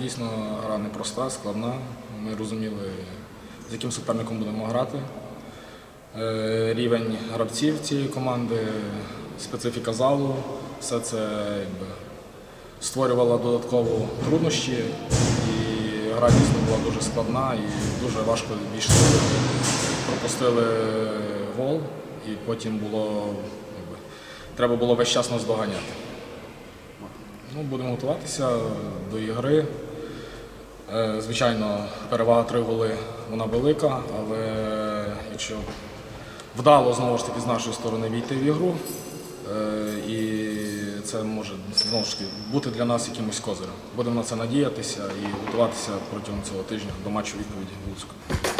дійсно гра непроста, складна. Ми розуміли, з яким суперником будемо грати. Е, Рівень гравців цієї команди, специфіка залу, все це якби, створювало додатково труднощі. І гра дійсно була дуже складна і дуже важко війшли. Пропустили гол, і потім було, якби, треба було весь час нас доганяти. Ну, будемо готуватися до ігри. Е, Звичайно, перевага три голи вона велика, але якщо вдало знову ж таки з нашої сторони війти в ігру, е, і це може знову ж таки бути для нас якимось козирем. Будемо на це надіятися і готуватися протягом цього тижня до матчу відповіді в Луцьку.